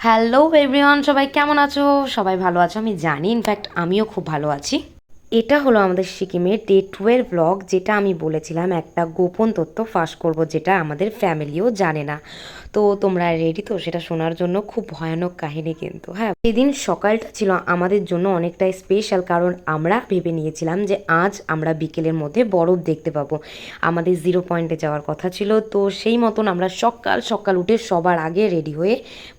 Hello everyone সবাই কেমন আছো? সবাই ভালো আছো? আমি জানি ইনফ্যাক্ট আমিও খুব ভালো আছি। এটা হলো আমাদের সিকিমের ডে টুয়েলভ ব্লগ যেটা আমি বলেছিলাম একটা গোপন তথ্য ফাঁস করব, যেটা আমাদের ফ্যামিলিও জানে না। তো তোমরা রেডি তো সেটা শোনার জন্য খুব ভয়ানক কাহিনী কিন্তু হ্যাঁ। সেদিন সকালটা ছিল আমাদের জন্য অনেকটাই স্পেশাল কারণ আমরা ভেবে নিয়েছিলাম যে আজ আমরা বিকেলের মধ্যে বরফ দেখতে পাবো। আমাদের জিরো পয়েন্টে যাওয়ার কথা ছিল, তো সেই মতন আমরা সকাল সকাল উঠে সবার আগে রেডি হয়ে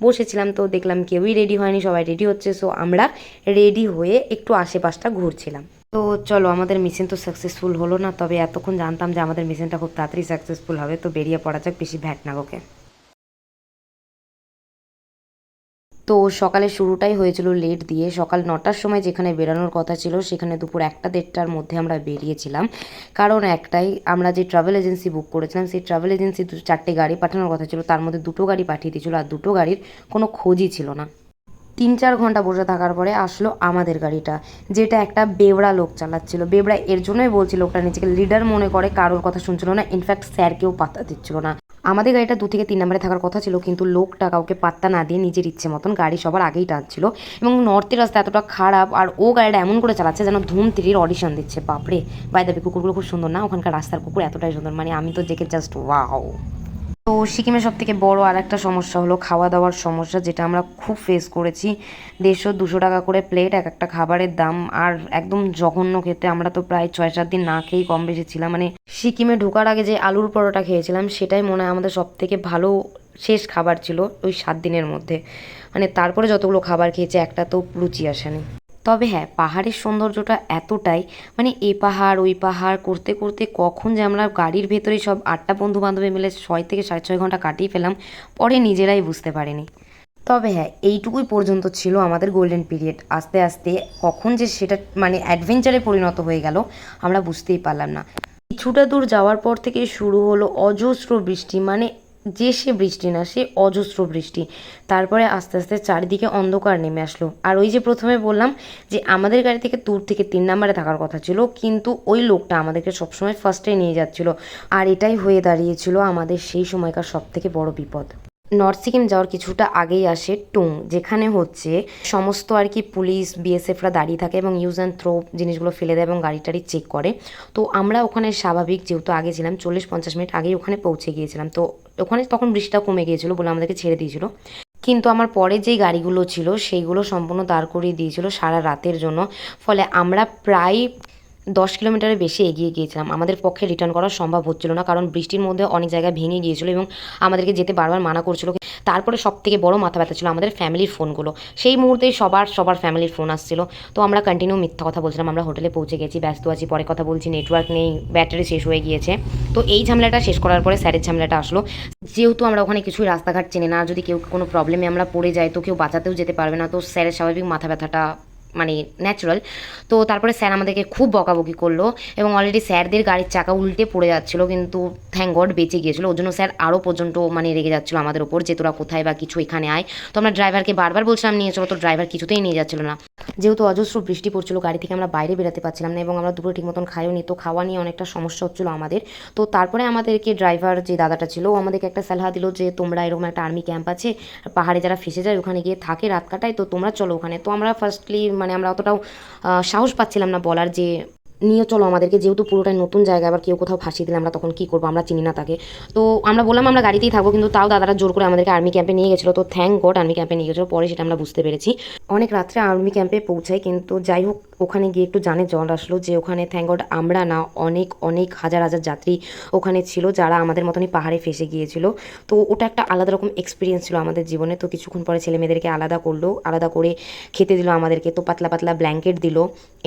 বসেছিলাম। তো দেখলাম কেউই রেডি হয়নি, সবাই রেডি হচ্ছে সো আমরা রেডি হয়ে একটু আশেপাশটা ঘুরছিলাম। তো চলো, আমাদের মিশন তো সাকসেসফুল হলো না, তবে এতক্ষণ জানতাম যে আমাদের মিশনটা খুব তাড়াতাড়ি সাকসেসফুল হবে, তো বেরিয়ে পড়া যাক বেশি ভ্যাট না তো সকালে শুরুটাই হয়েছিল লেট দিয়ে। সকাল নটার সময় যেখানে বেরানোর কথা ছিল, সেখানে দুপুর একটা দেড়টার মধ্যে আমরা বেরিয়েছিলাম। কারণ একটাই, আমরা যে ট্রাভেল এজেন্সি বুক করেছিলাম, সেই ট্রাভেল এজেন্সি দু চারটে গাড়ি পাঠানোর কথা ছিল। তার মধ্যে দুটো গাড়ি পাঠিয়ে দিয়েছিল আর দুটো গাড়ির কোনো খোঁজই ছিল না। তিন চার ঘণ্টা বসে থাকার পরে আসলো আমাদের গাড়িটা, যেটা একটা বেবড়া লোক চালাচ্ছিল। বেবড়া এর জন্যই বলছিল লোকটা নিজেকে লিডার মনে করে, কারোর কথা শুনছিল না। ইনফ্যাক্ট স্যারকেও পাত্তা দিচ্ছিল না। আমাদের গাড়িটা দু থেকে তিন নম্বরে থাকার কথা ছিল, কিন্তু লোকটা কাউকে পাত্তা না দিয়ে নিজের ইচ্ছে মতন গাড়ি সবার আগেই টানছিল এবং নর্থের রাস্তা এতটা খারাপ আর ও গাড়িটা এমন করে চালাচ্ছে যেন ধুম তিরির অডিশন দিচ্ছে, বাপরে। বাইদাবি কুকুরগুলো খুব সুন্দর না? ওখানকার রাস্তার কুকুর এতটাই সুন্দর মানে আমি তো দেখে জাস্ট ওয়াও তো সিকিমের সব থেকে বড় আর একটা সমস্যা হলো খাওয়া দাওয়ার সমস্যা, যেটা আমরা খুব ফেস করেছি। দেড়শো, দুশো টাকা করে প্লেট এক একটা খাবারের দাম। আর একদম জঘন্য খেতে আমরা তো প্রায় ছয়, সাত দিন না খেয়েই কম বেশি ছিলাম। মানে সিকিমে ঢোকার আগে যে আলুর পরোটা খেয়েছিলাম, সেটাই মনে হয় আমাদের সব থেকে ভালো শেষ খাবার ছিল ওই সাত দিনের মধ্যে। মানে তারপরে যতগুলো খাবার খেয়েছে, একটা তো রুচি আসেনি। তবে হ্যাঁ পাহাড়ের সৌন্দর্যটা এতটাই মানে এ পাহাড়, ওই পাহাড় করতে করতে কখন যে আমরা গাড়ির ভেতরে সব আটটা বন্ধু বান্ধবী মিলে ছয় থেকে সাড়ে ছয় ঘণ্টা কাটিয়ে ফেলাম পরে নিজেরাই বুঝতে পারিনি। তবে হ্যাঁ এইটুকুই পর্যন্ত ছিল আমাদের গোল্ডেন পিরিয়ড আস্তে আস্তে কখন যে সেটা মানে অ্যাডভেঞ্চারে পরিণত হয়ে গেল, আমরা বুঝতেই পারলাম না। কিছুটা দূর যাওয়ার পর থেকে শুরু হলো অজস্র বৃষ্টি মানে যে সে বৃষ্টি না, সে অজস্র বৃষ্টি। তারপরে আস্তে আস্তে চারিদিকে অন্ধকার নেমে আসলো। আর ওই যে প্রথমে বললাম যে আমাদের গাড়ি থেকে দূর থেকে তিন নাম্বারে থাকার কথা ছিল, কিন্তু ওই লোকটা আমাদেরকে সবসময় ফার্স্টে নিয়ে যাচ্ছিল। আর এটাই হয়ে দাঁড়িয়েছিল আমাদের সেই সময়কার সব থেকে বড় বিপদ। নর্থ সিকিম যাওয়ার কিছুটা আগেই আসে টুং, যেখানে হচ্ছে সমস্ত আর কি পুলিশ বিএসএফরা দাঁড়িয়ে থাকে এবং ইউজ অ্যান্ড থ্রো জিনিসগুলো ফেলে দেয় এবং গাড়ি টাড়ি চেক করে। তো আমরা ওখানে স্বাভাবিক যেহেতু আগে ছিলাম চল্লিশ পঞ্চাশ মিনিট আগেই ওখানে পৌঁছে গিয়েছিলাম। তো ওখানে তখন বৃষ্টিটা কমে গিয়েছিল বলে আমাদেরকে ছেড়ে দিয়েছিল। কিন্তু আমার পরে যেই গাড়িগুলো ছিল, সেইগুলো সম্পূর্ণ দাঁড় করিয়ে দিয়েছিল সারা রাতের জন্য। ফলে আমরা প্রায় দশ কিলোমিটারের বেশি এগিয়ে গিয়েছিলাম। আমাদের পক্ষে রিটার্ন করা সম্ভব হচ্ছিল না, কারণ বৃষ্টির মধ্যে অনেক জায়গায় ভেঙে গিয়েছিল এবং আমাদেরকে যেতে বারবার মানা করছিল। তারপরে সব থেকে বড় মাথা ব্যথা ছিল আমাদের ফ্যামিলির ফোনগুলো সেই মুহূর্তে সবার সবার ফ্যামিলির ফোন আসছিল। তো আমরা কন্টিনিউ মিথ্যা কথা বলছিলাম, আমরা হোটেলে পৌঁছে গেছি, ব্যস্ত আছি, পরে কথা বলছি নেটওয়ার্ক নেই ব্যাটারি শেষ হয়ে গিয়েছে। তো এই ঝামেলাটা শেষ করার পরে স্যারের ঝামেলাটা আসলো। যেহেতু আমরা ওখানে কিছুই রাস্তাঘাট চেনে না, যদি কেউ কোনো প্রবলেমে আমরা পড়ে যাই, তো কেউ বাঁচাতেও যেতে পারবে না। তো স্যারের স্বাভাবিক মাথা ব্যথাটা মানে ন্যাচারাল তো তারপরে স্যার আমাদেরকে খুব বকাবকি করল এবং অলরেডি স্যারদের গাড়ির চাকা উল্টে পড়ে যাচ্ছিল, কিন্তু থ্যাংক গড বেঁচে গিয়েছিল। ওর জন্য স্যার আরও পর্যন্ত মানে রেগে যাচ্ছিল আমাদের ওপর যে তোরা কোথায় বা কিছু এখানে আয়। তো আমরা ড্রাইভারকে বারবার বলছিলাম, নিয়ে চলো। তো ড্রাইভার কিছুতেই নিয়ে যাচ্ছিল না। যেহেতু অজস্র বৃষ্টি পড়ছিল, গাড়ি থেকে আমরা বাইরে বেরোতে পারছিলাম না এবং আমরা দুপুরে ঠিক মতন খাইও নি, তো খাওয়া নিয়ে অনেকটা সমস্যা হচ্ছিল আমাদের। তো তারপরে আমাদেরকে ড্রাইভার যে দাদাটা ছিল, ও আমাদেরকে একটা সালাহা দিল যে, তোমরা এরকম একটা আর্মি ক্যাম্প আছে, পাহাড়ে যারা ফেসে যায়, ওখানে গিয়ে থাকে রাত কাটায়, তো তোমরা চলো ওখানে। তো আমরা ফার্স্টলি মানে আমরা অতটাও সাহস পাচ্ছিলাম না বলার যে নিয়ে চলো আমাদেরকে, যেহেতু পুরোটাই নতুন জায়গা, আবার কেউ কোথাও ফাঁসিয়ে দিলে আমরা তখন কী করব? আমরা চিনি না তাকে। তো আমরা বললাম আমরা গাড়িতেই থাকব, কিন্তু তাও দাদারা জোর করে আমাদেরকে আর্মি ক্যাম্পে নিয়ে গেছিল। তো থ্যাংক গড আর্মি ক্যাম্পে নিয়ে গেছিল। পরে সেটা আমরা বুঝতে পেরেছি। অনেক রাত্রে আর্মি ক্যাম্পে পৌঁছাই, কিন্তু যাই হোক, ওখানে গিয়ে একটু জানে জল আসলো যে ওখানে থ্যাংক গড আমরা না, অনেক অনেক হাজার হাজার যাত্রী ওখানে ছিল, যারা আমাদের মতনই পাহাড়ে ফেসে গিয়েছিল। তো ওটা একটা আলাদা রকম এক্সপিরিয়েন্স ছিল আমাদের জীবনে। তো কিছুক্ষণ পরে ছেলে মেয়েদেরকে আলাদা করল, আলাদা করে খেতে দিল আমাদেরকে। তো পাতলা পাতলা ব্ল্যাঙ্কেট দিল,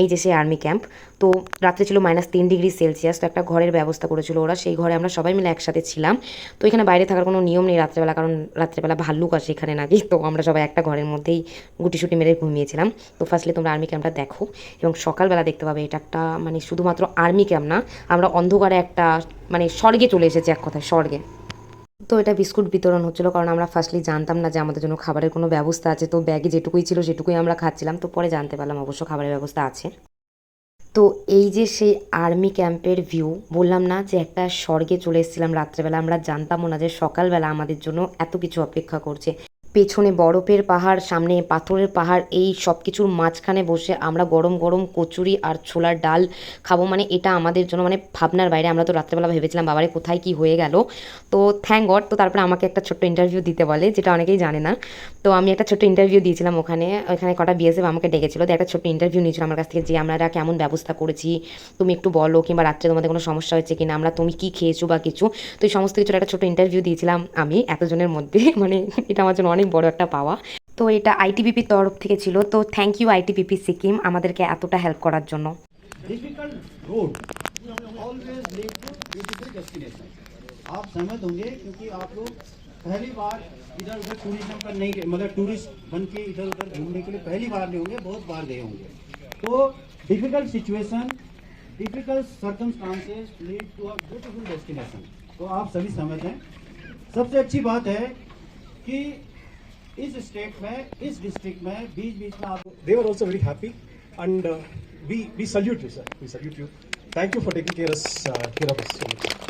এই যে সেই আর্মি ক্যাম্প তো রাত্রে ছিল মাইনাস তিন ডিগ্রি সেলসিয়াস তো একটা ঘরের ব্যবস্থা করেছিল ওরা। সেই ঘরে আমরা সবাই মিলে একসাথে ছিলাম। তো এখানে বাইরে থাকার কোনো নিয়ম নেই রাত্রেবেলা, কারণ রাত্রেবেলা ভাল্লুক আসে এখানে নাকি। তো আমরা সবাই একটা ঘরের মধ্যেই গুটিসুটি মেরে ঘুমিয়েছিলাম। তো ফার্স্টলি তোমরা আর্মি ক্যাম্পটা দেখো এবং সকালবেলা দেখতে পাবে। এটা একটা মানে শুধুমাত্র আর্মি ক্যাম্প না, আমরা অন্ধকারে একটা মানে স্বর্গে চলে এসেছি এক কথায়, স্বর্গে। তো এটা বিস্কুট বিতরণ হচ্ছিল, কারণ আমরা ফার্স্টলি জানতাম না যে আমাদের জন্য খাবারের কোনো ব্যবস্থা আছে। তো ব্যাগে যেটুকুই ছিল সেটুকুই আমরা খাচ্ছিলাম। তো পরে জানতে পারলাম অবশ্য খাবারের ব্যবস্থা আছে। তো এই যে সেই আর্মি ক্যাম্পের ভিউ বললাম না যে একটা স্বর্গে চলে এসেছিলাম রাত্রেবেলা, আমরা জানতামও না যে সকালবেলা আমাদের জন্য এত কিছু অপেক্ষা করছে। পেছনে বরফের পাহাড়, সামনে পাথরের পাহাড়, এই সব কিছুর মাঝখানে বসে আমরা গরম গরম কচুরি আর ছোলার ডাল খাব। মানে এটা আমাদের জন্য মানে ভাবনার বাইরে। আমরা তো রাত্রেবেলা ভেবেছিলাম, বাবারে, কোথায় কি হয়ে গেল? তো থ্যাংক গড তো তারপরে আমাকে একটা ছোট্ট ইন্টারভিউ দিতে বলে, যেটা অনেকেই জানে না। তো আমি একটা ছোট্ট ইন্টারভিউ দিয়েছিলাম ওখানে। ওখানে কটা বিএসএফ আমাকে ডেকেছিল তো একটা ছোট্ট ইন্টারভিউ নিয়েছিল আমার কাছ থেকে, যে আমরা কেমন ব্যবস্থা করেছি, তুমি একটু বলো, কিংবা রাত্রে তোমাদের কোনো সমস্যা হয়েছে কিনা, আমরা তুমি কি খেয়েছো বা কিছু। তো এই সমস্ত কিছুর একটা ছোট ইন্টারভিউ দিয়েছিলাম আমি এতজনের মধ্যে। মানে এটা আমার জন্য অনেক বড় একটা পাওয়া তো এটা আইটিবিপির তরফ থেকে ছিল তো থ্যাংক ইউ আইটিবিপি সিকিম আমাদেরকে এতটা হেল্প করার জন্য difficult road always lead to beautiful destination आप सहमत होंगे क्योंकि आप लोग पहली बार इधर उधर टूरिज्म पर नहीं गए मतलब टूरिस्ट बन के इधर उधर घूमने के लिए पहली बार नहीं होंगे बहुत बार गए होंगे तो difficult situation difficult circumstances lead to a beautiful destination तो आप सभी समझ हैं सबसे अच्छी बात है कि इस स्टेट में इस डिस्ट्रिक्ट में बीच बीच में आप they were also very happy and uh, we we salute you sir we salute you thank you for taking care, us, uh, care of us so much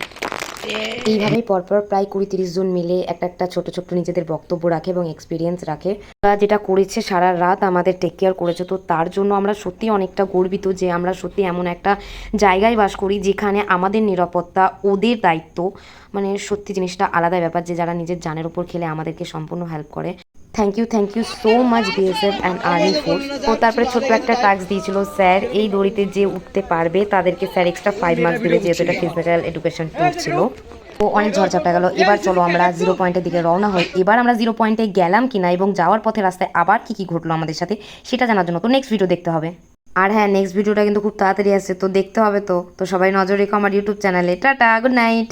এইভাবেই পরপর প্রায় কুড়ি তিরিশ জন মিলে একটা একটা ছোট ছোট নিজেদের বক্তব্য রাখে এবং এক্সপিরিয়েন্স রাখে তারা যেটা করেছে সারা রাত আমাদের টেক কেয়ার করেছে তো তার জন্য আমরা সত্যি অনেকটা গর্বিত যে আমরা সত্যি এমন একটা জায়গায় বাস করি যেখানে আমাদের নিরাপত্তা ওদের দায়িত্ব মানে সত্যি জিনিসটা আলাদা ব্যাপার যে যারা নিজের জানের উপর খেলে আমাদেরকে সম্পূর্ণ হেল্প করে Thank you thank you so much BSF and army force তো তারপরে ছোট্ট একটা টাস্ক দিয়েছিল, স্যার, এই দড়িতে যে উঠতে পারবে, তাদেরকে স্যার এক্সট্রা ফাইভ মার্কস দেবে, যেহেতু এটা ফিজিক্যাল এডুকেশন ট্যুর ছিল। তো অনেক ঝড়ঝাপটা গেল। এবার চলো আমরা জিরো পয়েন্টের দিকে রওনা হই। এবার আমরা জিরো পয়েন্টে গেলাম কিনা এবং যাওয়ার পথে রাস্তায় আবার কি কি ঘটলো আমাদের সাথে, সেটা জানার জন্য তো নেক্সট ভিডিও দেখতে হবে। আর হ্যাঁ নেক্সট ভিডিওটা কিন্তু খুব তাড়াতাড়ি আসছে, তো দেখতে হবে তো। তো সবাই নজর রেখো আমার ইউটিউব চ্যানেলে টাটা গুড নাইট